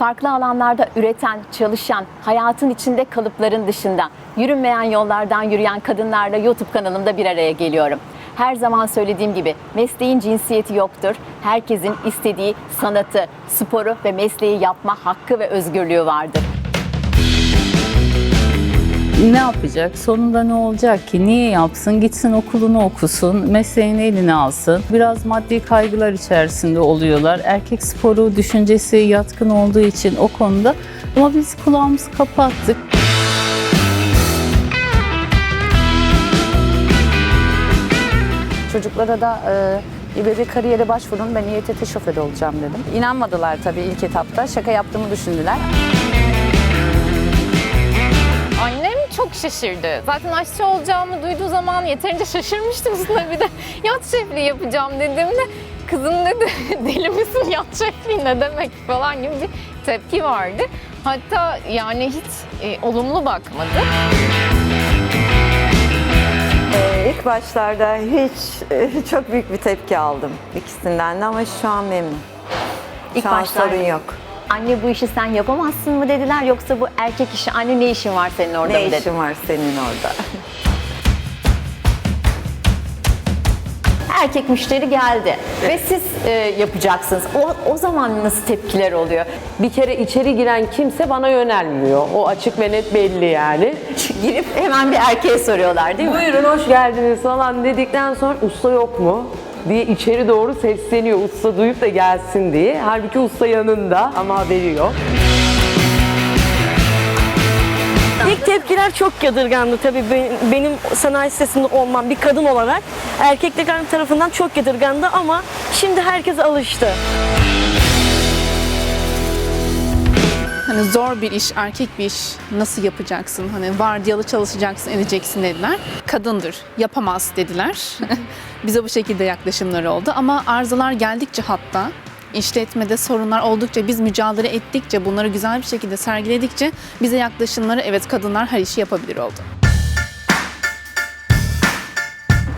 Farklı alanlarda üreten, çalışan, hayatın içinde kalıpların dışında yürünmeyen yollardan yürüyen kadınlarla YouTube kanalımda bir araya geliyorum. Her zaman söylediğim gibi mesleğin cinsiyeti yoktur. Herkesin istediği sanatı, sporu ve mesleği yapma hakkı ve özgürlüğü vardır. Ne yapacak? Sonunda ne olacak ki? Niye yapsın? Gitsin okulunu okusun, mesleğini eline alsın. Biraz maddi kaygılar içerisinde oluyorlar. Erkek sporu düşüncesi yatkın olduğu için o konuda. Ama biz kulağımızı kapattık. Çocuklara da e, bir kariyere başvurun ben İETT şoförü olacağım dedim. İnanmadılar tabii ilk etapta. Şaka yaptığımı düşündüler. Çok şaşırdı. Zaten aşçı olacağımı duyduğu zaman yeterince şaşırmıştım üstüne bir de yat şefliği yapacağım dediğimde kızım dedi deli misin yat şefliği ne demek falan gibi bir tepki vardı. Hatta yani hiç e, olumlu bakmadı. Ee, İlk başlarda hiç e, çok büyük bir tepki aldım ikisinden de ama şu an memnunum. İlk şu an sorun yok. Anne bu işi sen yapamazsın mı dediler yoksa bu erkek işi anne ne işin var senin orada Ne mı dedi. işin var senin orada? Erkek müşteri geldi ve siz e, yapacaksınız. O, o zaman nasıl tepkiler oluyor? Bir kere içeri giren kimse bana yönelmiyor. O açık ve net belli yani. Girip hemen bir erkeğe soruyorlar değil mi? Buyurun hoş geldiniz falan dedikten sonra usta yok mu? Diye içeri doğru sesleniyor usta duyup da gelsin diye. Halbuki usta yanında ama haberi yok. İlk tepkiler çok yadırgandı tabii benim, sanayi sitesinde olmam bir kadın olarak. Erkekler tarafından çok yadırgandı ama şimdi herkes alıştı. Hani zor bir iş, erkek bir iş nasıl yapacaksın? Hani vardiyalı çalışacaksın, edeceksin dediler. Kadındır, yapamaz dediler. Bize bu şekilde yaklaşımları oldu. Ama arızalar geldikçe hatta işletmede sorunlar oldukça biz mücadele ettikçe bunları güzel bir şekilde sergiledikçe bize yaklaşımları evet kadınlar her işi yapabilir oldu.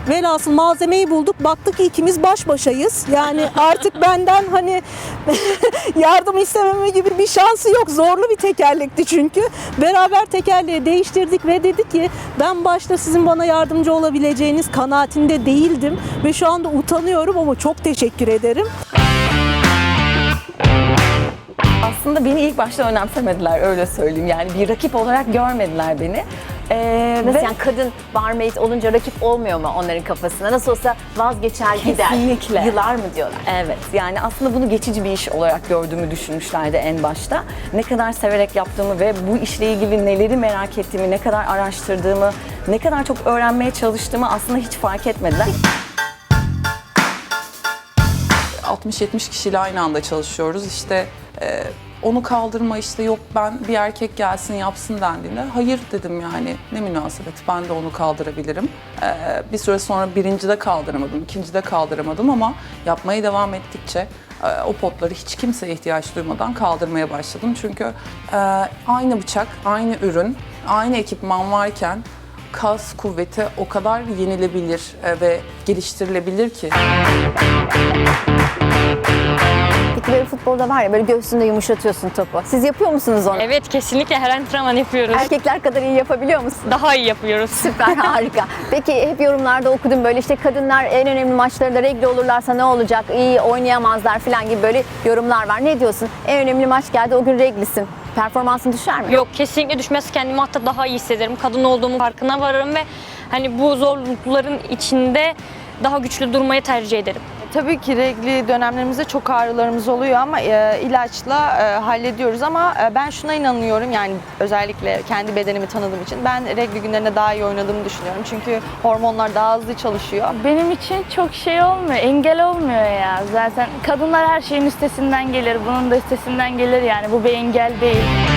Velhasıl malzemeyi bulduk. Baktık ki ikimiz baş başayız. Yani artık benden hani yardım istememe gibi bir şansı yok. Zorlu bir tekerlekti çünkü. Beraber tekerleği değiştirdik ve dedi ki ben başta sizin bana yardımcı olabileceğiniz kanaatinde değildim. Ve şu anda utanıyorum ama çok teşekkür ederim. Aslında beni ilk başta önemsemediler öyle söyleyeyim. Yani bir rakip olarak görmediler beni. Ee, Nasıl ve- yani kadın barmaid olunca rakip olmuyor mu onların kafasında? Nasıl olsa vazgeçer gider. Kesinlikle. Yıllar mı diyorlar? Evet yani aslında bunu geçici bir iş olarak gördüğümü düşünmüşlerdi en başta. Ne kadar severek yaptığımı ve bu işle ilgili neleri merak ettiğimi, ne kadar araştırdığımı, ne kadar çok öğrenmeye çalıştığımı aslında hiç fark etmediler. 60-70 kişiyle aynı anda çalışıyoruz. İşte e, onu kaldırma işte yok ben bir erkek gelsin yapsın dendiğinde hayır dedim yani ne münasebet ben de onu kaldırabilirim. E, bir süre sonra birincide kaldıramadım, ikincide kaldıramadım ama yapmaya devam ettikçe e, o potları hiç kimseye ihtiyaç duymadan kaldırmaya başladım. Çünkü e, aynı bıçak, aynı ürün, aynı ekipman varken kas kuvveti o kadar yenilebilir e, ve geliştirilebilir ki. Futbolda var ya böyle göğsünde yumuşatıyorsun topu. Siz yapıyor musunuz onu? Evet kesinlikle her antrenman yapıyoruz. Erkekler kadar iyi yapabiliyor musun? Daha iyi yapıyoruz. Süper harika. Peki hep yorumlarda okudum böyle işte kadınlar en önemli maçlarında regl olurlarsa ne olacak? İyi oynayamazlar falan gibi böyle yorumlar var. Ne diyorsun? En önemli maç geldi o gün reglisin. Performansın düşer mi? Yok kesinlikle düşmez kendimi hatta daha iyi hissederim. Kadın olduğumu farkına varırım ve hani bu zorlukların içinde daha güçlü durmayı tercih ederim. Tabii ki regli dönemlerimizde çok ağrılarımız oluyor ama e, ilaçla e, hallediyoruz ama e, ben şuna inanıyorum yani özellikle kendi bedenimi tanıdığım için ben regli günlerinde daha iyi oynadığımı düşünüyorum. Çünkü hormonlar daha hızlı çalışıyor. Benim için çok şey olmuyor, engel olmuyor ya. Zaten kadınlar her şeyin üstesinden gelir, bunun da üstesinden gelir yani. Bu bir engel değil.